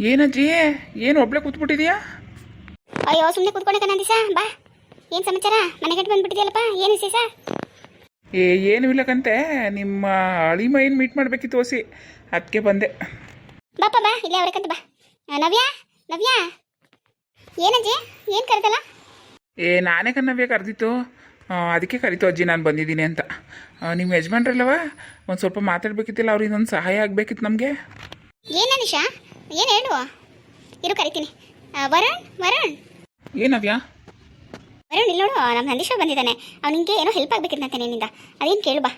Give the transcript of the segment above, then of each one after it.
ಏನಜ್ಜಿ ಏನು ಒಬ್ಳೆ ಕೂತ್ಬಿಟ್ಟಿದ್ಯಾ? ಅಯ್ಯೋ ಸುಮ್ಮನೆ ಕೂತ್ಕೊಂಡೆ ನಂದಿಸ ದಿಸ ಬಾ. ಏನು ಸಮಾಚಾರ? ಮನೆ ಕಟ್ಟಿ ಬಂದ್ಬಿಟ್ಟಿದ್ಯಲ್ಲಪ್ಪ ಏನು ವಿಶೇಷ? ಏ ಏನು ಇಲ್ಲಕಂತೆ ನಿಮ್ಮ ಅಳಿ ಮೈನ್ ಮೀಟ್ ಮಾಡಬೇಕಿತ್ತು ಓಸಿ ಅದಕ್ಕೆ ಬಂದೆ. ಬಾಪ್ಪ ಬಾ ಇಲ್ಲೇ ಅವ್ರಕ್ಕಂತ ಬಾ. ಆ, ನವ್ಯ? ನವ್ಯ? ಏನಜ್ಜಿ? ಏನು ಕರೆದಲ್ಲ? ಏ ನಾನೇ ಕಣ್ಣವ್ಯ ಕರೆದಿತ್ತು. ಅದಕ್ಕೆ ಕರಿತು ಅಜ್ಜಿ ನಾನು ಬಂದಿದ್ದೀನಿ ಅಂತ. ಆ, ನಿಮ್ಮ ಯಜಮಾನ್ರಲ್ಲವ? ಒಂದು ಸ್ವಲ್ಪ ಮಾತಾಡ್ಬೇಕಿತ್ತಿಲ್ಲ ಅವ್ರಿಗೆ ಇನ್ನೊಂದು ಸಹಾಯ ಆಗಬೇಕಿತ್ತು ನಮಗೆ. ಏನ ನಿಶಾ ಏನು ಹೇಳು ಇರು ಕರಿತೀನಿ. ವರುಣ್ ವರುಣ್. ಏನವ್ಯ ವರುಣ್ ಇಲ್ಲ ನೋಡು ನಮ್ಮ ನಂದೀಶ್ವರ್ ಬಂದಿದ್ದಾನೆ. ಅವನಿಗೆ ಏನೋ ಹೆಲ್ಪ್ ಆಗ್ಬೇಕಿತ್ತಂತೆ ನಿನ್ನಿಂದ. ಅದೇನು ಕೇಳು ಬಾ.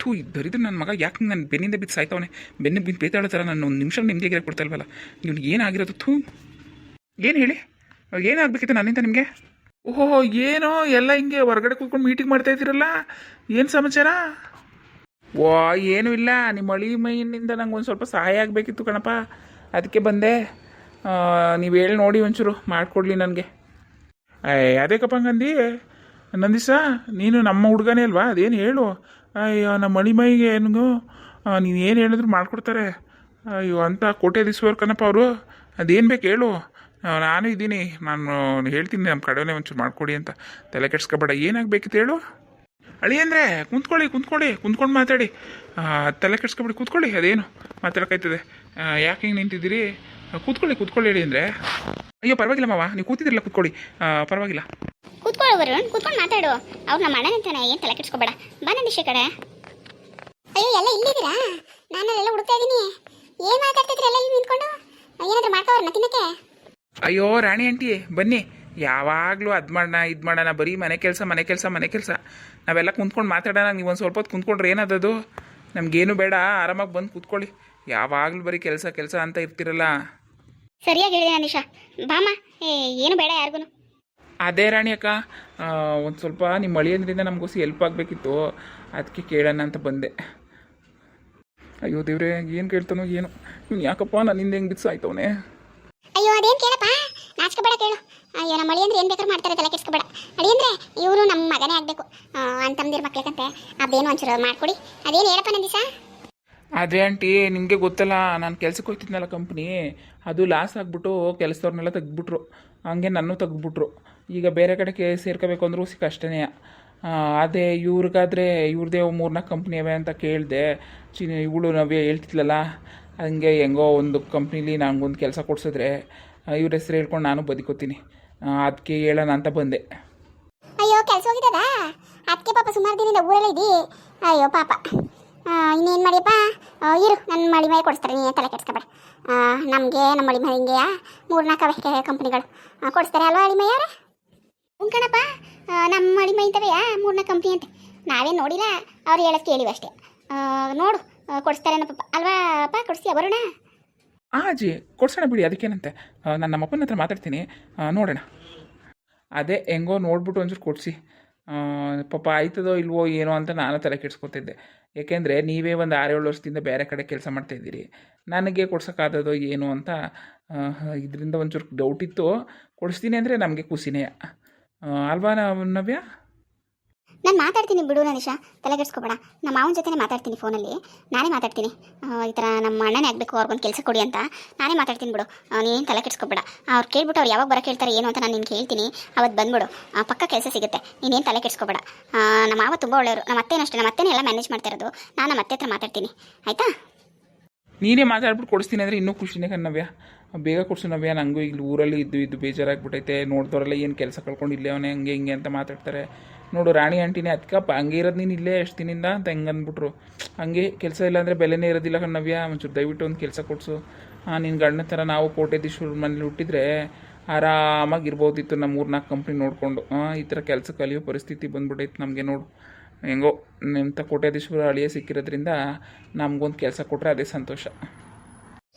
ಥೂ ಇದ್ದರಿದ್ರೆ ನನ್ನ ಮಗ ಯಾಕೆ ನನ್ನ ಬೆನ್ನಿಂದ ಬಿದ್ದು ಸಾಯ್ತಾವನೆ? ಬೆನ್ನು ಬಿದ್ದು ಬೇತಾಡೋ ಥರ ನಾನು ಒಂದು ನಿಮಿಷ ನಿಮ್ಗೆ ಕೊಡ್ತಾ ಇಲ್ವಲ್ಲ ಇವ್ನಿಗೆ ಏನಾಗಿರೋದು ಥೂ? ಏನು ಹೇಳಿ? ಏನಾಗಬೇಕಿತ್ತು ನನ್ನಿಂದ ನಿಮಗೆ? ಓಹೋ ಏನೋ ಎಲ್ಲ ಹಿಂಗೆ ಹೊರಗಡೆ ಕೂತ್ಕೊಂಡು ಮೀಟಿಂಗ್ ಮಾಡ್ತಾ ಇದ್ದೀರಲ್ಲ? ಏನು ಸಮಾಚಾರ? ವಾ ಏನೂ ಇಲ್ಲ. ನಿಮ್ಮ ಮಳಿ ಮೈನಿಂದ ನಂಗೆ ಒಂದು ಸ್ವಲ್ಪ ಸಹಾಯ ಆಗಬೇಕಿತ್ತು ಕಣಪ್ಪ. ಅದಕ್ಕೆ ಬಂದೆ. ನೀವು ಹೇಳಿ ನೋಡಿ ಒಂಚೂರು ಮಾಡಿಕೊಡ್ಲಿ ನನಗೆ. ಅದೇಕಪ್ಪ ಹಂಗಂದು? ನಂದಿಸ, ನೀನು ನಮ್ಮ ಹುಡುಗನೇ ಅಲ್ವಾ? ಅದೇನು ಹೇಳು? ಅಯ್ಯೋ, ನಮ್ಮ ಮಳಿ ಮೈಗೆ ಏನು ನೀನು ಏನು ಹೇಳಿದ್ರು ಮಾಡಿಕೊಡ್ತಾರೆ. ಅಯ್ಯೋ, ಅಂತ ಕೋಟೆ ಕೋಟ್ಯಾಧೀಶ್ವರ್ ಕಣಪ್ಪ ಅವರು. ಅದೇನು ಬೇಕು ಹೇಳು. ನಾನು ಇದ್ದೀನಿ. ನಾನು ಹೇಳ್ತೀನಿ ನಮ್ಮ ಕಡೆನೇ ಒಂಚೂರು ಮಾಡಿಕೊಡಿ ಅಂತ. ತಲೆ ಕೆಡ್ಸ್ಕೊಬೇಡ. ಏನಾಗಬೇಕಿತ್ತು ಹೇಳು? ಅಳಿ ಅಂದರೆ ಕುಂತ್ಕೊಳ್ಳಿ ಕುಂತ್ಕೊಳ್ಳಿ ಕುಂತ್ಕೊಂಡು ಮಾತಾಡಿ. ತಲೆ ಕೆಡ್ಸ್ಕೊಬಿಡಿ ಕೂತ್ಕೊಳ್ಳಿ ಅದೇನು ಮಾತಾಡೋಕ್ಕಾಯ್ತದೆ. ಯಾಕೆ ಹಿಂಗೆ ನಿಂತಿದ್ದೀರಿ? ಕುತ್ಕೊಳ್ಳಿ ಕೂತ್ಕೊಳ್ಳಿ ಹೇಳಿ ಅಂದರೆ. ಅಯ್ಯೋ ಪರವಾಗಿಲ್ಲ ಮಾವ ನೀವು ಕೂತಿದ್ರಲ್ಲ ಕೂತ್ಕೊಳ್ಳಿ. ಪರವಾಗಿಲ್ಲ. ಕೂತ್ಕೊಳ್ಳಿ ವರುಣ್ ಕೂತ್ಕೊಂಡು ಮಾತಾಡು. ಅವ್ರು ನಮ್ಮ ಅಣ್ಣ ಏನು ತಲೆ ಕೆಡ್ಸ್ಕೊಬೇಡ. ಬಾ ನಂದೀಶ ಕಡೆ ಅಯ್ಯೋ ಎಲ್ಲ ಇಲ್ಲಿದ್ದೀರಾ? ನಾನು ಎಲ್ಲ ಹುಡುಕ್ತಾ ಇದ್ದೀನಿ. ಏನು ಮಾತಾಡ್ತಿದ್ರೆ ಎಲ್ಲ ಇಲ್ಲಿ ನಿಂತ್ಕೊಂಡು? ಏನಾದರೂ ಮಾಡ್ಕೋರ್ನ ತಿನ್ನಕ್ಕೆ. ಅಯ್ಯೋ ರಾಣಿ ಆಂಟಿ ಬನ್ನಿ. ಯಾವಾಗಲೂ ಅದು ಮಾಡೋಣ ಇದು ಮಾಡೋಣ ಬರೀ ಮನೆ ಕೆಲಸ ಮನೆ ಕೆಲಸ ಮನೆ ಕೆಲಸ. ನಾವೆಲ್ಲ ಕುಂತ್ಕೊಂಡು ಮಾತಾಡೋಣ ನೀವು ಒಂದು ಸ್ವಲ್ಪ ಹೊತ್ತು ಕುಂತ್ಕೊಂಡ್ರೆ ಏನದದು? ನಮಗೇನು ಬೇಡ ಆರಾಮಾಗಿ ಬಂದು ಕೂತ್ಕೊಳ್ಳಿ. ಯಾವಾಗಲೂ ಬರೀ ಕೆಲಸ ಕೆಲಸ ಅಂತ ಇರ್ತಿರಲ್ಲ. ಸರಿಯಾಗಿ ಹೇಳಿದೆ ಅನಿಶಾ. ಬಾಮ ಏನು ಬೇಡ ಯಾರಿಗೂ ಅದೇ ರಾಣಿ ಅಕ್ಕ ಒಂದು ಸ್ವಲ್ಪ ನಿಮ್ಮ ಮಳಿಯಂದ್ರಿಂದ ನಮಗೋಸಿ ಹೆಲ್ಪ್ ಆಗಬೇಕಿತ್ತು. ಅದಕ್ಕೆ ಕೇಳೋಣ ಅಂತ ಬಂದೆ. ಅಯ್ಯೋ ದೇವ್ರೆ ಏನು ಕೇಳ್ತಾನೋ ಏನು? ಇವ್ನು ಯಾಕಪ್ಪ ನನ್ನಿಂದ ಹೆಂಗೆ ಬಿತ್ತು ಆಯ್ತವನೇ ಅಯ್ಯೋ ಅದೇನು ಕೇಳಪ್ಪ? ನಾಚ್ಕೋಬೇಡ ಕೇಳು. ಅಯ್ಯೋ, ನಮ್ಮ ಅಳಿ ಅಂದ್ರೆ ಏನು ಬೇಕಾದ್ರೂ ಮಾಡ್ತಾರೆ, ತಲೆ ಕೆಡ್ಸ್ಕೊಬೇಡ. ಅಳಿ ಅಂದ್ರೆ ಇವರು ನಮ್ಮ ಮಗನೇ ಆಗಬೇಕು. ಅಂತಂದಿರ ಮಕ್ಳಿಗಂತೆ ಅದೇನು ಒಂಚೂರು ಮಾಡ್ಕೊಡಿ. ಅದೇನು ಹೇಳಪ್ಪ ನಂದಿಸ? ಅದೇ ಆಂಟಿ, ನಿಮಗೆ ಗೊತ್ತಲ್ಲ, ನಾನು ಕೆಲ್ಸಕ್ಕೆ ಹೋಗ್ತಿದ್ನಲ್ಲ ಕಂಪ್ನಿ ಅದು ಲಾಸ್ ಆಗಿಬಿಟ್ಟು ಕೆಲಸದವ್ರನ್ನೆಲ್ಲ ತೆಗ್ದುಬಿಟ್ರು. ಹಂಗೆ ನನ್ನೂ ತೆಗ್ದುಬಿಟ್ರು. ಈಗ ಬೇರೆ ಕಡೆಗೆ ಸೇರ್ಕೋಬೇಕು ಅಂದರೂ ಸಿಕ್ಕ ಕಷ್ಟನೇ ಅದೇ ಇವ್ರಿಗಾದ್ರೆ ಇವ್ರದೇ ಮೂರ್ನಾಲ್ಕು ಕಂಪ್ನಿ ಅವೆ ಅಂತ ಕೇಳಿದೆ. ಚಿ ಇವಳು ನಾವೇ ಹೇಳ್ತಿದ್ಲಲ್ಲ, ಹಂಗೆ ಹೆಂಗೋ ಒಂದು ಕಂಪ್ನಿಲಿ ನನಗೊಂದು ಕೆಲಸ ಕೊಡ್ಸಿದ್ರೆ ಇವ್ರ ಹೆಸ್ರು ಹೇಳ್ಕೊಂಡು ನಾನು ಬದುಕೋತೀನಿ. ಅದಕ್ಕೆ ಹೇಳೋಣ ಅಂತ ಬಂದೆ. ಅಯ್ಯೋ, ಕೆಲಸ ಹೋಗಿದ್ದದ ಅದಕ್ಕೆ ಪಾಪ ಸುಮಾರು ದಿನದಿಂದ ಊರಲ್ಲಿ ಇದ್ದಿ. ಅಯ್ಯೋ, ಪಾಪ. ಇನ್ನೇನು ಮಾಡಿಯಪ್ಪ? ಇರು ನನ್ನ ಮಳಿ ಮೈ ಕೊಡಿಸ್ತಾರೆ ನೀ ತಲೆ ಕೆಡ್ಸ್ಕೊಬೇಡ. ನಮಗೆ, ನಮ್ಮ ಮಳಿ ಮೈ ಹಿಂಗೆಯಾ? ಮೂರ್ನಾಲ್ಕು ಅವೆ ಕಂಪ್ನಿಗಳು ಕೊಡಿಸ್ತಾರೆ ಅಲ್ವಾ ಅಳಿ ಮೈಯಾರ ಉಂಕಣಪ್ಪ ನಮ್ಮ ಮಳಿ ಮೈ ಮೂರು ನಾಲ್ಕು ಕಂಪ್ನಿ ಅಂತ. ನಾವೇನು ನೋಡಿಲ್ಲ. ಅವ್ರು ಹೇಳೋದು ಕೇಳಿವಷ್ಟೇ. ನೋಡು ಕೊಡಿಸ್ತಾರೆ ಕೊಡಿಸ್ತಾರೇನೋ ಪಾಪ. ಅಲ್ವಾ, ಅಪ್ಪ, ಕೊಡಿಸ್ತೀಯ? ಬರೋಣ. ಆ ಅಜ್ಜಿ ಕೊಡ್ಸೋಣ ಬಿಡಿ, ಅದಕ್ಕೇನಂತೆ. ನಾನು ನಮ್ಮ ಅಪ್ಪನ ಹತ್ರ ಮಾತಾಡ್ತೀನಿ. ನೋಡೋಣ. ಅದೇ ಹೆಂಗೋ ನೋಡ್ಬಿಟ್ಟು ಒಂಚೂರು ಕೊಡಿಸಿ. ಪಾಪ ಆಯ್ತದೋ ಇಲ್ವೋ ಏನೋ ಅಂತ ನಾನು ತಲೆ ಕೆಡ್ಸ್ಕೊತಿದ್ದೆ. ಏಕೆಂದರೆ ನೀವೇ ಒಂದು ಆರೇಳು ವರ್ಷದಿಂದ ಬೇರೆ ಕಡೆ ಕೆಲಸ ಮಾಡ್ತಾಯಿದ್ದೀರಿ ನನಗೆ ಕೊಡ್ಸೋಕ್ಕಾದದೋ ಏನು ಅಂತ ಇದರಿಂದ ಒಂಚೂರು ಡೌಟ್ ಇತ್ತು. ಕೊಡಿಸ್ತೀನಿ ಅಂದರೆ ನಮಗೆ ಖುಷಿನೇ. ಅಲ್ವಾ ನಾವ್- ನವ್ಯ? ನಾನು ಮಾತಾಡ್ತೀನಿ ಬಿಡು ನನಿಷಾ. ತಲೆ ಕೆಡ್ಸ್ಕೊಬೇಡ ನಮ್ಮ ಮಾವನ ಜೊತೆನೇ ಮಾತಾಡ್ತೀನಿ ಫೋನಲ್ಲಿ. ನಾನೇ ಮಾತಾಡ್ತೀನಿ. ಈ ಥರ ನಮ್ಮ ಅಣ್ಣನೇ ಆಗಬೇಕು ಅವ್ರಿಗೊಂದು ಕೆಲಸ ಕೊಡಿ ಅಂತ. ನಾನೇ ಮಾತಾಡ್ತೀನಿ ಬಿಡು. ನೀನು ತಲೆ ಕೆಡ್ಸ್ಕೊಬೇಡ ಅವ್ರು ಕೇಳ್ಬಿಟ್ಟು ಅವ್ರು ಯಾವಾಗ ಬರೋ ಕೇಳ್ತಾರೆ ಏನು ಅಂತ ನಾನು ನಿನ್ಗೆ ಹೇಳ್ತೀನಿ. ಅವತ್ತು ಬಂದ್ಬಿಡು. ಆ, ಪಕ್ಕ ಕೆಲಸ ಸಿಗುತ್ತೆ. ನೀನೇನು ತಲೆ ಕೆಡ್ಸ್ಕೊಬೇಡ ನಮ್ಮ ಮಾವ ತುಂಬ ಒಳ್ಳೆಯವರು. ನಮ್ಮ ಅಷ್ಟೇ. ನಮ್ಮ ಅತ್ತೇನೆ ಎಲ್ಲ ಮ್ಯಾನೇಜ್ ಮಾಡ್ತಾ ಇರೋದು. ನಾನು ನಮ್ಮ ಅತ್ತೆ ಹತ್ರ ಮಾತಾಡ್ತೀನಿ. ಆಯಿತಾ? ನೀನೇ ಮಾತಾಡ್ಬಿಟ್ಟು ಕೊಡಿಸ್ತೀನಿ ಅಂದರೆ ಇನ್ನೂ ಖುಷಿನೇ ಕಣವ್ಯ ಬೇಗ ಕೊಡ್ಸು ನವ್ಯ ನನಗೂ ಇಲ್ಲಿ ಊರಲ್ಲಿ ಇದ್ದು ಇದ್ದು ಬೇಜಾರಾಗ್ಬಿಟ್ಟೈತೆ ನೋಡಿದವರೆಲ್ಲ ಏನು ಕೆಲಸ ಕಳ್ಕೊಂಡು ಇಲ್ಲೇ ಅವನೇ, ಹಂಗೆ ಹಿಂಗೆ ಅಂತ ಮಾತಾಡ್ತಾರೆ. ನೋಡು, ರಾಣಿ ಆಂಟಿನೇ ಅದಕ್ಕಪ್ಪ ಹಂಗೆ ಇರೋದು ನೀನು ಇಲ್ಲೇ ಎಷ್ಟು ದಿನಿಂದ ಅಂತ ಹೆಂಗೆ ಅಂದ್ಬಿಟ್ರು. ಹಂಗೆ ಕೆಲಸ ಇಲ್ಲ ಅಂದರೆ ಬೆಲೆನೇ ಇರೋದಿಲ್ಲ ಕಣ್ಣವ್ಯ ಒಂಚೂರು ದಯವಿಟ್ಟು ಒಂದು ಕೆಲಸ ಕೊಡಿಸು. ಹಾಂ ನಿನ್ನ ಗಂಡನ ಥರ ನಾವು ಕೋಟೆದೀಶ್ವರ ಮನೇಲಿ ಹುಟ್ಟಿದ್ರೆ ಆರಾಮಾಗಿ ಇರ್ಬೋದಿತ್ತು ನಮ್ಮ ಮೂರ್ನಾಲ್ಕು ಕಂಪ್ನಿ ನೋಡಿಕೊಂಡು ಈ ಥರ ಕೆಲಸ ಕಲಿಯೋ ಪರಿಸ್ಥಿತಿ ಬಂದ್ಬಿಟ್ಟೈತೆ ನಮಗೆ ನೋಡು. ಹೆಂಗೋ, ನಿಂತ ಕೋಟೆದೀಶ್ವರ ಅಳಿಯ ಸಿಕ್ಕಿರೋದ್ರಿಂದ ನಮಗೊಂದು ಕೆಲಸ ಕೊಟ್ಟರೆ ಅದೇ ಸಂತೋಷ.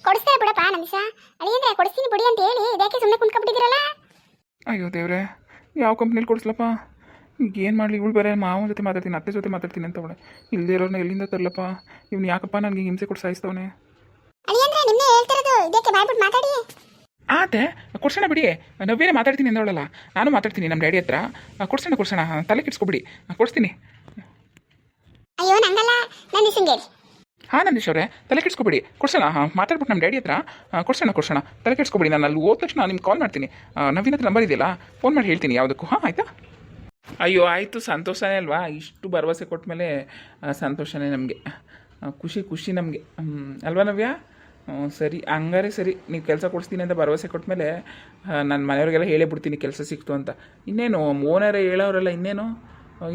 ಕೊಡಿಸ್ತಾರೆ ಬಿಡಪ್ಪ ನಂದಿಸ ಅಳಿಯಂದ್ರೆ ಕೊಡಿಸ್ತೀನಿ ಬಿಡಿ ಅಂತ ಹೇಳಿ ಇದಕ್ಕೆ ಸುಮ್ಮನೆ ಕುಂತ್ಕೊಂಡ್ಬಿಟ್ಟಿದ್ದೀರಲ್ಲ ಅಯ್ಯೋ ದೇವ್ರೆ ಯಾವ ಕಂಪ್ನಿಲಿ ಕೊಡಿಸ್ಲಪ್ಪ? ಈಗ ಏನು ಮಾಡಲಿ? ಇವಳು ಬೇರೆ ಮಾವನ ಜೊತೆ ಮಾತಾಡ್ತೀನಿ ಅತ್ತೆ ಜೊತೆ ಮಾತಾಡ್ತೀನಿ ಅಂತ ಅವಳೆ. ಇಲ್ಲದೇ ಇರೋರ್ನ ಎಲ್ಲಿಂದ ತರಲಪ್ಪ? ಇವ್ನು ಯಾಕಪ್ಪ ನನಗೆ ಹಿಂಸೆ ಕೊಟ್ಟು ಸಾಯಿಸ್ತವನೆ? ಅಳಿಯಂದ್ರೆ ನಿನ್ನೆ ಹೇಳ್ತಿರೋದು ಇದಕ್ಕೆ ಬಾಯ್ಬಿಟ್ಟು ಮಾತಾಡಿ? ಆತೆ ಕೊಡ್ಸೋಣ ಬಿಡಿ. ನವ್ಯನೇ ಮಾತಾಡ್ತೀನಿ ಅಂದವಳಲ್ಲ. ನಾನು ಮಾತಾಡ್ತೀನಿ ನಮ್ಮ ಡ್ಯಾಡಿ ಹತ್ರ. ಕೊಡ್ಸೋಣ ಕೊಡ್ಸೋಣ ತಲೆ ಕೆಡ್ಸ್ಕೊಬಿಡಿ. ಕೊಡಿಸ್ತೀನಿ. ಅಯ್ಯೋ ನಂಗಲ್ಲ. ಹೇಳಿ. ಹಾಂ ನಂದೀಶ್ ಅವರೇ, ತಲೆ ಕೆಡಿಸ್ಕೊಬೇಡಿ. ಕೊಡ್ಸೋಣ ಹಾಂ, ಮಾತಾಡ್ಬಿಟ್ಟು ನಮ್ಮ ಡ್ಯಾಡಿ ಹತ್ರ ಕೊಡ್ಸೋಣ ಕೊಡ್ಸೋಣ ತಲೆ ಕೆಡಿಸ್ಕೊಬೇಡಿ, ನಾನು ಅಲ್ಲಿ ಹೋದ ತಕ್ಷಣ ನಿಮ್ಗೆ ಕಾಲ್ ಮಾಡ್ತೀನಿ. ನವೀನ್ ಹತ್ರ ನಂಬರ್ ಇದೆಯಲ್ಲ, ಫೋನ್ ಮಾಡಿ ಹೇಳ್ತೀನಿ ಯಾವುದಕ್ಕೂ. ಹಾಂ, ಆಯಿತಾ? ಅಯ್ಯೋ, ಆಯಿತು, ಸಂತೋಷನೇ ಅಲ್ವಾ? ಇಷ್ಟು ಭರವಸೆ ಕೊಟ್ಟ ಮೇಲೆ ಸಂತೋಷನೇ ನಮಗೆ. ಖುಷಿ ಖುಷಿ ನಮಗೆ. ಅಲ್ವಾ ನವ್ಯ? ಸರಿ, ಹಂಗಾರೆ ಸರಿ. ನೀವು ಕೆಲಸ ಕೊಡಿಸ್ತೀನಿ ಅಂತ ಭರವಸೆ ಕೊಟ್ಟ ಮೇಲೆ ನನ್ನ ಮನೆಯವ್ರಿಗೆಲ್ಲ ಹೇಳೇ ಬಿಡ್ತೀನಿ ಕೆಲಸ ಸಿಕ್ತು ಅಂತ. ಇನ್ನೇನು, ಓನರೇ ಹೇಳೋರಲ್ಲ ಇನ್ನೇನು?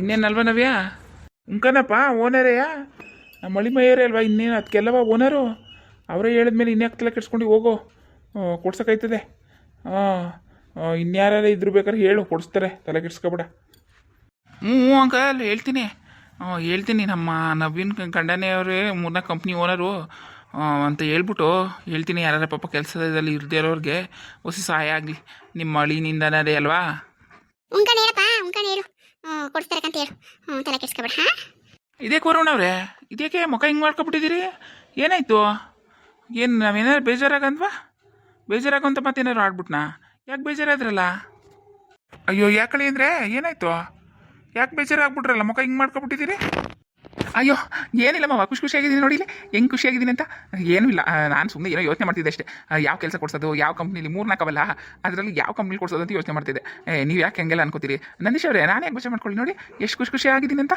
ಇನ್ನೇನು ಅಲ್ವಾ ನವ್ಯ? ಉಂಕನಪ್ಪ ಓನರೇಯಾ? ನಮ್ಮ ಮಳಿಮಯ್ಯರೇ ಅಲ್ವಾ ಇನ್ನೇನು ಅದಕ್ಕೆಲ್ಲವ ಓನರು? ಅವರೇ ಹೇಳಿದ್ಮೇಲೆ ಇನ್ಯಾಕೆ ತಲೆ ಕೆಡ್ಸ್ಕೊಂಡು ಹೋಗೋ. ಆ, ಕೊಡ್ಸೋಕ್ಕಾಯ್ತದೆ ಹಾಂ ಇನ್ಯಾರ ಇದ್ರು ಬೇಕಾದ್ರೆ ಹೇಳು ಕೊಡಿಸ್ತಾರೆ. ತಲೆ ಕೆಡ್ಸ್ಕೊಬೇಡ. ಹ್ಞೂ ಅಂಕ ಅಂಕಲ್ ಹೇಳ್ತೀನಿ. ಹೇಳ್ತೀನಿ ನಮ್ಮ ನವೀನ್ ಗಂಡನೇ ಅವರೇ ಮೂರನೇ ಕಂಪ್ನಿ ಓನರು ಅಂತ ಹೇಳ್ಬಿಟ್ಟು ಹೇಳ್ತೀನಿ ಯಾರ್ಯಾರ ಪಾಪ ಕೆಲಸದಲ್ಲಿ ಇರದೇ ಇರೋರಿಗೆ. ಹೊಸ ಸಹಾಯ ಆಗಲಿ. ನಿಮ್ಮ ಮಳಿನಿಂದನೇ ಅಲ್ವಾ? ಹೇಳು. ಹ್ಞೂ ಕೊಡಿಸ್ತಾರಕ್ಕಂತ ಹೇಳು. ಹ್ಞೂ ತಲೆ ಕೆಡ್ಸ್ಕೊಬೇಡ ಹಾಂ? ಇದೇ ಕೋರೋಣವ್ರೆ ಇದೇಕೆ ಮುಖ ಹಿಂಗೆ ಮಾಡ್ಕೊಬಿಟ್ಟಿದ್ದೀರಿ? ಏನಾಯ್ತು? ಏನು ನಾವೇನಾದ್ರು ಬೇಜಾರಾಗಂದ್ವಾ? ಬೇಜಾರಾಗಂತ ಮತ್ತೇನಾದ್ರು ಆಡ್ಬಿಟ್ನಾ ಯಾಕೆ ಬೇಜಾರಾದ್ರಲ್ಲ? ಅಯ್ಯೋ, ಯಾಕಳಿ ಅಂದರೆ? ಏನಾಯ್ತು? ಯಾಕೆ ಬೇಜಾರಾಗ್ಬಿಟ್ರಲ್ಲ? ಮುಖ ಹಿಂಗೆ ಮಾಡ್ಕೊಬಿಟ್ಟಿದ್ದೀರಿ? ಅಯ್ಯೋ ಏನಿಲ್ಲ ಮಾವ ಖುಷಿ ಖುಷಿಯಾಗಿದ್ದೀನಿ ನೋಡಿ ಇಲ್ಲಿ. ಹೆಂಗೆ ಖುಷಿಯಾಗಿದ್ದೀನಿ ಅಂತ? ಏನೂ ಇಲ್ಲ. ನಾನು ಸುಮ್ಮನೆ ಏನೋ ಯೋಚನೆ ಮಾಡ್ತಿದ್ದೆ ಅಷ್ಟೇ. ಯಾವ ಕೆಲಸ ಕೊಡ್ಸೋದು? ಯಾವ ಕಂಪ್ನಿಲಿ ಮೂರು ನಾಲ್ಕವಲ್ಲ ಅದರಲ್ಲಿ ಯಾವ ಕಂಪ್ನಿಲಿ ಕೊಡ್ಸೋದು ಅಂತ ಯೋಚನೆ ಮಾಡ್ತಿದ್ದೆ. ನೀವು ಯಾಕೆ ಹೆಂಗೆಲ್ಲ ಅನ್ಕೋತೀರಿ? ನಂದೀಶ್ ಅವರೇ, ನಾನು ಯಾಕೆ ಮಾಡ್ಕೊಳ್ಳಿ ನೋಡಿ. ಎಷ್ಟು ಖುಷಿ ಖುಷಿಯಾಗಿದ್ದೀನಿ ಅಂತ?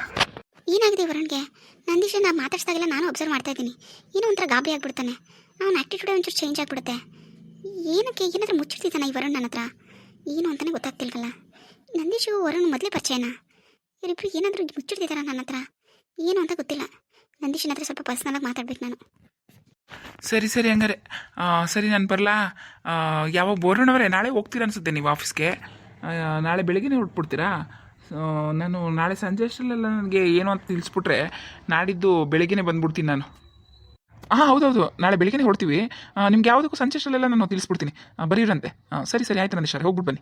ಏನಾಗಿದೆ ವರುಣ್ಗೆ? ನಂದೀಶನ ಮಾತಾಡ್ಸ್ದಾಗೆಲ್ಲ ನಾನು ಅಬ್ಸರ್ವ್ ಮಾಡ್ತಾ ಇದ್ದೀನಿ. ಏನೋ ಒಂಥರ ಗಾಬರಿ ಆಗಿಬಿಡ್ತಾನೆ. ಅವನ ಆ್ಯಟಿಟ್ಯೂಡೇ ಒಂಚೂರು ಚೇಂಜ್ ಆಗಿಬಿಡುತ್ತೆ. ಏನಕ್ಕೆ ಏನಾದರೂ ಮುಚ್ಚಿಡ್ತಿದ್ದಾನೆ ಈ ವರುಣ್ ನನ್ನ ಹತ್ರ ಏನು ಅಂತಲೇ ಗೊತ್ತಾಗ್ತಿಲ್ವಲ್ಲ. ನಂದೀಶು ವರುಣ್ ಮೊದಲೇ ಪರಿಚಯನ? ಇವರಿಬ್ರು ಏನಾದರೂ ಮುಚ್ಚಿಡ್ತಿದ್ದಾರ ನನ್ನ ಹತ್ರ? ಏನು ಅಂತ ಗೊತ್ತಿಲ್ಲ. ನಂದೀಶನ ಹತ್ರ ಸ್ವಲ್ಪ ಪರ್ಸ್ನಲಾಗಿ ಮಾತಾಡ್ಬೇಕು ನಾನು. ಸರಿ ಸರಿ ಹಂಗಾರೆ. ಆ, ಸರಿ ನಾನು ಬರಲಾ? ಯಾವಾಗ ಬೋರಣ್ಣವರೇ ನಾಳೆ ಹೋಗ್ತೀರಾ ಅನ್ಸುತ್ತೆ ನೀವು ಆಫೀಸ್ಗೆ ನಾಳೆ ಬೆಳಿಗ್ಗೆ ಹೊರಟ್ಬಿಡ್ತೀರಾ ಆ, ನಾನು ನಾಳೆ ಸಂಜೆ ಅಷ್ಟರಲ್ಲೆಲ್ಲ ನನಗೆ ಏನು ಅಂತ ತಿಳಿಸ್ಬಿಟ್ರೆ ನಾಡಿದ್ದು ಬೆಳಗ್ಗೆನೇ ಬಂದ್ಬಿಡ್ತೀನಿ ನಾನು. ಹಾಂ ಹೌದೌದು. ನಾಳೆ ಬೆಳಗ್ಗೆನೇ ಹೊಡ್ತೀವಿ ನಿಮ್ಗೆ ಯಾವುದಕ್ಕೂ ಸಂಜೆ ಅಷ್ಟರಲ್ಲೆಲ್ಲ ನಾನು ತಿಳಿಸ್ಬಿಡ್ತೀನಿ. ಬರೀರಂತೆ. ಸರಿ ಸರಿ. ಆಯ್ತು ನಂದೀಶ್ ಹೋಗ್ಬಿಟ್ಟು ಬನ್ನಿ.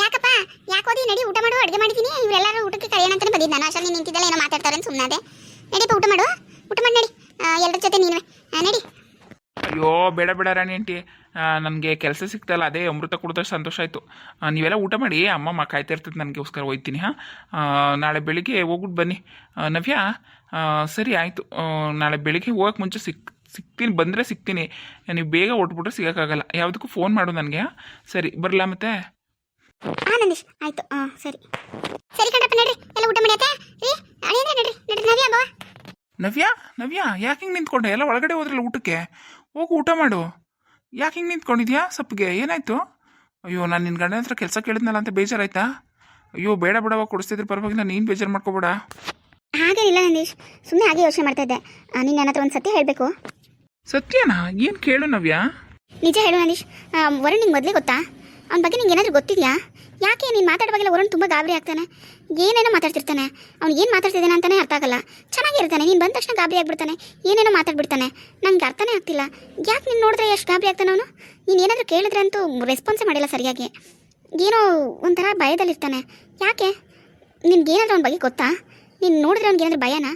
ಯಾಕಪ್ಪ? ಯಾಕೋದಿ ನಡಿ, ಊಟ ಮಾಡು, ಅಡುಗೆ ಮಾಡಿದ್ದೀನಿ ಇವರೆಲ್ಲರೂ ಊಟಕ್ಕೆ ಕರೆಯೋಣ ಅಂತಾನೆ ಬಂದಿದ್ದು ನಾನು. ಅಷ್ಟರಲ್ಲಿ ನಿಂತಿದ್ದಲ್ಲ ಏನೋ ಮಾತಾಡ್ತಾರೆ ಸುಮ್ಮನೆ ನಡಿಪ್ಪ ಊಟ ಮಾಡು. ಊಟ ಮಾಡಿ, ನಡಿ. ಎಲ್ಲರ ಜೊತೆ ನೀನು. ನಡಿ. ಅಯ್ಯೋ ಬೇಡ ಬೇಡ ರಾಣಿ ಆಂಟಿ. ನನಗೆ ಕೆಲಸ ಸಿಗ್ತಲ್ಲ ಅದೇ ಅಮೃತ ಕುಡಿದಷ್ಟು ಸಂತೋಷ ಆಯಿತು. ನೀವೆಲ್ಲ ಊಟ ಮಾಡಿ ಅಮ್ಮ ಮ ಕಾಯ್ತಾ ಇರ್ತದೆ ನನಗೋಸ್ಕರ ಹೋಯ್ತೀನಿ ಹಾಂ? ನಾಳೆ ಬೆಳಿಗ್ಗೆ ಹೋಗ್ಬಿಟ್ಟು ಬನ್ನಿ. ನವ್ಯ ಸರಿ ಆಯಿತು. ನಾಳೆ ಬೆಳಿಗ್ಗೆ ಹೋಗೋಕೆ ಮುಂಚೆ ಸಿಕ್ ಸಿಗ್ತೀನಿ ಬಂದರೆ ಸಿಗ್ತೀನಿ ನೀವು ಬೇಗ ಹೊಟ್ಬಿಟ್ರೆ ಸಿಗೋಕ್ಕಾಗಲ್ಲ. ಯಾವುದಕ್ಕೂ ಫೋನ್ ಮಾಡು ನನಗೆ ಸರಿ ಬರಲಾ ಮತ್ತೆ? ಹಾ ನಂದೀಶ್ ಆಯ್ತು. ಹಾಂ ಸರಿ. ಸರಿ ಕಣಪ್ಪ ನಡ್ರಿ. ಎಲ್ಲ ಊಟ ಮಾಡಿ ಆಯ್ತಾ? ರೀ ಅಳಿಯಂದ್ರೆ ನಡ್ರಿ? ನಡ್ರಿ ನವ್ಯ ಬಾ. ನವ್ಯ ನವ್ಯ ಯಾಕೆ ಹಿಂಗೆ ನಿಂತ್ಕೊಂಡೆ? ಎಲ್ಲ ಒಳಗಡೆ ಹೋದ್ರಲ್ಲ ಊಟಕ್ಕೆ? ಹೋಗು ಊಟ ಮಾಡು. ಯಾಕೆ ಹಿಂಗೆ ನಿಂತ್ಕೊಂಡಿದ್ಯಾ? ಸಪ್ಪಗೆ ಏನಾಯ್ತು? ಅಯ್ಯೋ ನಾನು ನಿನ್ನ ಗಂಡನ ಹತ್ರ ಕೆಲಸ ಕೇಳಿದ್ನಲ್ಲ ಅಂತ ಬೇಜಾರಾಯ್ತಾ? ಅಯ್ಯೋ ಬೇಡ ಬಿಡವಾಗ ಕೊಡಿಸ್ತಿದ್ರೆ ಪರವಾಗಿಲ್ಲ ನೀನು ಬೇಜಾರು ಮಾಡ್ಕೋಬೇಡ. ಹಾಗೇನಿಲ್ಲ ನಂದೀಶ್. ಸುಮ್ಮನೆ ಹಾಗೆ ಯೋಚನೆ ಮಾಡ್ತಾ ಇದ್ದೆ. ನೀನು ನನ್ನ ಹತ್ರ ಒಂದು ಸತ್ಯ ಹೇಳಬೇಕು. ಸತ್ಯನಾ? ಏನು ಕೇಳು ನವ್ಯಾ? ನಿಜ ಹೇಳು ನಂದೀಶ್. ವರುಣ್ ನಿಂಗೆ ಮೊದಲೇ ಗೊತ್ತಾ? ಅವ್ನ ಬಗ್ಗೆ ನಿಂಗೆ ಏನಾದರೂ ಗೊತ್ತಿದೆಯಾ? ಯಾಕೆ ನೀನು ಮಾತಾಡುವಾಗೆಲ್ಲ ವರುಣ್ ತುಂಬ ಗಾಬರಿ ಆಗ್ತಾನೆ? ಏನೇನೋ ಮಾತಾಡ್ತಿರ್ತಾನೆ. ಅವ್ನು ಏನು ಮಾತಾಡ್ತಿದ್ದಾನೆ ಅಂತಲೇ ಅರ್ಥ ಆಗಲ್ಲ. ಚೆನ್ನಾಗಿರ್ತಾನೆ ನೀನು ಬಂದ ತಕ್ಷಣ ಗಾಬರಿ ಆಗಿಬಿಡ್ತಾನೆ. ಏನೇನೋ ಮಾತಾಡ್ಬಿಡ್ತಾನೆ. ನನಗೆ ಅರ್ಥನೇ ಆಗ್ತಿಲ್ಲ. ಯಾಕೆ ನೀನು ನೋಡಿದ್ರೆ ಎಷ್ಟು ಗಾಬರಿ ಆಗ್ತಾನೆ ಅವನು? ನೀನು ಏನಾದರೂ ಕೇಳಿದ್ರೆ ಅಂತೂ ರೆಸ್ಪಾನ್ಸೇ ಮಾಡಿಲ್ಲ ಸರಿಯಾಗಿ. ಏನೋ ಒಂಥರ ಭಯದಲ್ಲಿರ್ತಾನೆ. ಯಾಕೆ? ನಿನಗೇನಾದರೂ ಅವನ ಬಗ್ಗೆ ಗೊತ್ತಾ? ನೀನು ನೋಡಿದ್ರೆ ಅವ್ನಿಗೆ ಏನಾದರೂ ಭಯನಾ?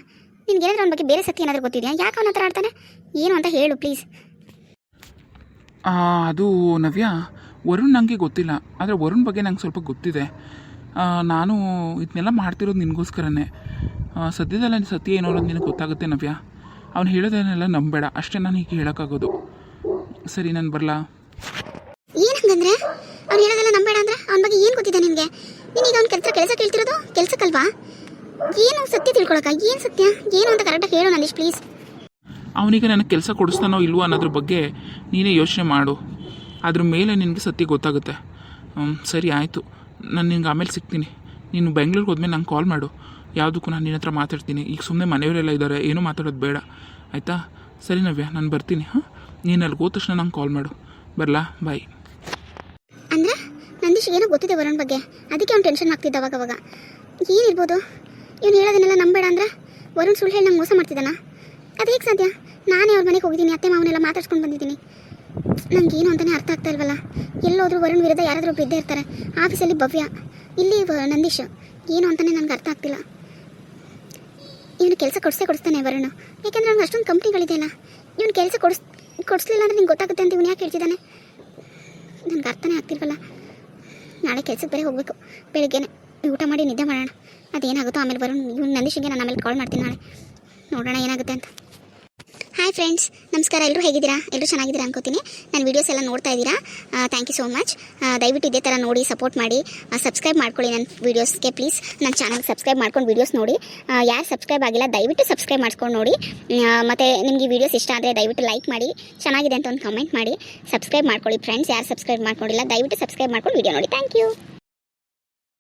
ನಿನ್ಗೇನಾದ್ರೂ ಅವನ ಬಗ್ಗೆ ಬೇರೆ ಸತ್ಯ ಏನಾದರೂ ಗೊತ್ತಿದೆಯಾ? ಯಾಕೆ ಅವನ ಹತ್ರ ಆಡ್ತಾನೆ? ಏನು ಅಂತ ಹೇಳು ಪ್ಲೀಸ್ ಅದು ನವ್ಯ? ವರುಣ್ ನನಗೆ ಗೊತ್ತಿಲ್ಲ. ಆದರೆ ವರುಣ್ ಬಗ್ಗೆ ನಂಗೆ ಸ್ವಲ್ಪ ಗೊತ್ತಿದೆ. ನಾನು ಇದನ್ನೆಲ್ಲ ಮಾಡ್ತಿರೋದು ನಿನಗೋಸ್ಕರನೇ. ಸದ್ಯದಲ್ಲ ಸತ್ಯ ಏನೋ ಅನ್ನೋದು ನಿನಗೆ ಗೊತ್ತಾಗುತ್ತೆ ನವ್ಯ. ಅವ್ನು ಹೇಳೋದನ್ನೆಲ್ಲ ನಂಬೇಡ ಅಷ್ಟೇ ನಾನು ಹೀಗೆ ಹೇಳೋಕ್ಕಾಗೋದು. ಸರಿ ನಾನು ಬರಲಾ? ಏನಂಗಂದ್ರೆ ಅವ್ನು ಹೇಳೋದೆಲ್ಲ ನಂಬೇಡ ಅಂದ್ರೆ ಅವನ ಬಗ್ಗೆ ಏನು ಗೊತ್ತಿದೆ ನಿನಗೆ? ನೀನೀಗ ಅವ್ನ ಕೆಲಸ ಕೆಲಸ ಕೇಳ್ತಿರೋದು ಕೆಲಸಕ್ಕಲ್ವಾ? ಏನು ಸತ್ಯ ತಿಳ್ಕೊಳಕ? ಏನು ಸತ್ಯ? ಏನು ಅಂತ ಕರೆಕ್ಟಾಗಿ ಹೇಳು ನನಗೆ ಪ್ಲೀಸ್ ಅವನಿಗೆ ನನಗೆ ಕೆಲಸ ಕೊಡಿಸ್ತಾನೋ ಇಲ್ವೋ ಅನ್ನೋದ್ರ ಬಗ್ಗೆ ನೀನೇ ಯೋಚನೆ ಮಾಡು. ಅದ್ರ ಮೇಲೆ ನಿನಗೆ ಸತ್ಯ ಗೊತ್ತಾಗುತ್ತೆ. ಸರಿ, ಆಯಿತು. ನಾನು ನಿನ್ಗೆ ಆಮೇಲೆ ಸಿಗ್ತೀನಿ. ನೀನು ಬೆಂಗ್ಳೂರಿಗೆ ಹೋದ್ಮೇಲೆ ನಂಗೆ ಕಾಲ್ ಮಾಡು. ಯಾವುದಕ್ಕೂ ನಾನು ನಿನ್ನ ಹತ್ರ ಮಾತಾಡ್ತೀನಿ. ಈಗ ಸುಮ್ಮನೆ ಮನೆಯವರೆಲ್ಲ ಇದ್ದಾರೆ ಏನೂ ಮಾತಾಡೋದು ಬೇಡ. ಆಯಿತಾ? ಸರಿ, ನವ್ಯ, ನಾನು ಬರ್ತೀನಿ, ಹಾಂ? ನೀನು ಅಲ್ಲಿ ಹೋದ ತಕ್ಷಣ ನಂಗೆ ಕಾಲ್ ಮಾಡು. ಬರಲಾ? ಬಾಯ್ ಅಂದ್ರೆ ನಂದೀಶ್ ಏನೋ ಗೊತ್ತಿದೆ ವರುಣ್ ಬಗ್ಗೆ. ಅದಕ್ಕೆ ಅವ್ನು ಟೆನ್ಷನ್ ಆಗ್ತಿದ್ದ ಅವಾಗ ಅವಾಗ. ಏನಿರ್ಬೋದು ಇವ್ನು ಹೇಳೋದನ್ನೆಲ್ಲ ನಂಬೇಡ ಅಂದರೆ ವರುಣ್ ಸುಳ್ಳು ಹೇಳಿ ನಂಗೆ ಮೋಸ ಮಾಡ್ತಿದ್ದಾನ? ಅದು ಹೇಗೆ ಸಾಧ್ಯ? ನಾನೇ ಅವ್ರ ಮನೆಗೆ ಹೋಗಿದ್ದೀನಿ, ಅತ್ತೆ ಮಾವನೆಲ್ಲ ಮಾತಾಡ್ಸ್ಕೊಂಡು ಬಂದಿದ್ದೀನಿ. ನಂಗೆ ಏನು ಅಂತಲೇ ಅರ್ಥ ಆಗ್ತಾ ಇಲ್ವಲ್ಲ? ಎಲ್ಲೋದ್ರೂ ವರುಣ್ ವಿರುದ್ಧ ಯಾರಾದರೂ ಬಿದ್ದೇ ಇರ್ತಾರೆ. ಆಫೀಸಲ್ಲಿ ಭವ್ಯ. ಇಲ್ಲಿ ನಂದೀಶ್. ಏನು ಅಂತಲೇ ನನಗೆ ಅರ್ಥ ಆಗ್ತಿಲ್ಲ. ಇವನು ಕೆಲಸ ಕೊಡಿಸೇ ಕೊಡಿಸ್ತಾನೆ ವರುಣ್. ಯಾಕೆಂದ್ರೆ ಅವ್ನಿಗೆ ಅಷ್ಟೊಂದು ಕಂಪ್ನಿಗಳಿದೆಯಲ್ಲ ಇವನು ಕೆಲಸ ಕೊಡಿಸ್, ಕೊಡಿಸ್ಲಿಲ್ಲ ಅಂದರೆ ನಿಂಗೆ ಗೊತ್ತಾಗುತ್ತೆ ಅಂತ ಇವನು ಯಾಕೆ ಹೇಳ್ತಿದ್ದಾನೆ? ನನಗೆ ಅರ್ಥನೇ ಆಗ್ತಿಲ್ವಲ್ಲ. ನಾಳೆ ಕೆಲಸಕ್ಕೆ ಬೇರೆ ಹೋಗಬೇಕು. ಬೆಳಿಗ್ಗೆನೆ ಊಟ ಮಾಡಿ ನಿದ್ದೆ ಮಾಡೋಣ. ಅದೇನಾಗುತ್ತೋ ಆಮೇಲೆ ಬರೋಣ ಇವನು ನಂದೀಶಿಗೆ ನಾನು ಆಮೇಲೆ ಕಾಲ್ ಮಾಡ್ತೀನಿ ನಾಳೆ. ನೋಡೋಣ ಏನಾಗುತ್ತೆ ಅಂತ. ಹಾಯ್ ಫ್ರೆಂಡ್ಸ್ ನಮಸ್ಕಾರ. ಎಲ್ಲರೂ ಹೇಗಿದ್ದೀರಾ? ಎಲ್ಲರೂ ಚೆನ್ನಾಗಿದ್ದೀರಾ ಅನ್ಕೋತೀನಿ. ನನ್ನ ವೀಡಿಯೋಸ್ ಎಲ್ಲ ನೋಡ್ತಾ ಇದ್ದೀರಾ? ಥ್ಯಾಂಕ್ ಯು ಸೋ ಮಚ್ ದಯವಿಟ್ಟು ಇದೇ ಥರ ನೋಡಿ ಸಪೋರ್ಟ್ ಮಾಡಿ ಸಬ್ಸ್ಕ್ರೈಬ್ ಮಾಡ್ಕೊಳ್ಳಿ ನನ್ನ ವೀಡಿಯೋಸ್ಗೆ ಪ್ಲೀಸ್ ನನ್ನ ಚಾನಲ್ಗೆ ಸಬ್ಸ್ಕ್ರೈಬ್ ಮಾಡ್ಕೊಂಡು ವೀಡಿಯೋಸ್ ನೋಡಿ. ಯಾರು ಸಬ್ಸ್ಕ್ರೈಬ್ ಆಗಿಲ್ಲ, ದಯವಿಟ್ಟು ಸಬ್ಸ್ಕ್ರೈಬ್ ಮಾಡ್ಕೊಂಡು ನೋಡಿ. ಮತ್ತು ನಿಮಗೆ ವೀಡಿಯೋಸ್ ಇಷ್ಟ ಆದರೆ ದಯವಿಟ್ಟು ಲೈಕ್ ಮಾಡಿ. ಚೆನ್ನಾಗಿದೆ ಅಂತ ಒಂದು ಕಮೆಂಟ್ ಮಾಡಿ. ಸಬ್ಸ್ಕ್ರೈಬ್ ಮಾಡ್ಕೊಳ್ಳಿ ಫ್ರೆಂಡ್ಸ್ ಯಾರು ಸಬ್ಸ್ಕ್ರೈಬ್ ಮಾಡ್ಕೊಂಡಿಲ್ಲ, ದಯವಿಟ್ಟು ಸಬ್ಸ್ಕ್ರೈಬ್ ಮಾಡ್ಕೊಂಡು ವೀಡಿಯೋ ನೋಡಿ. Thank you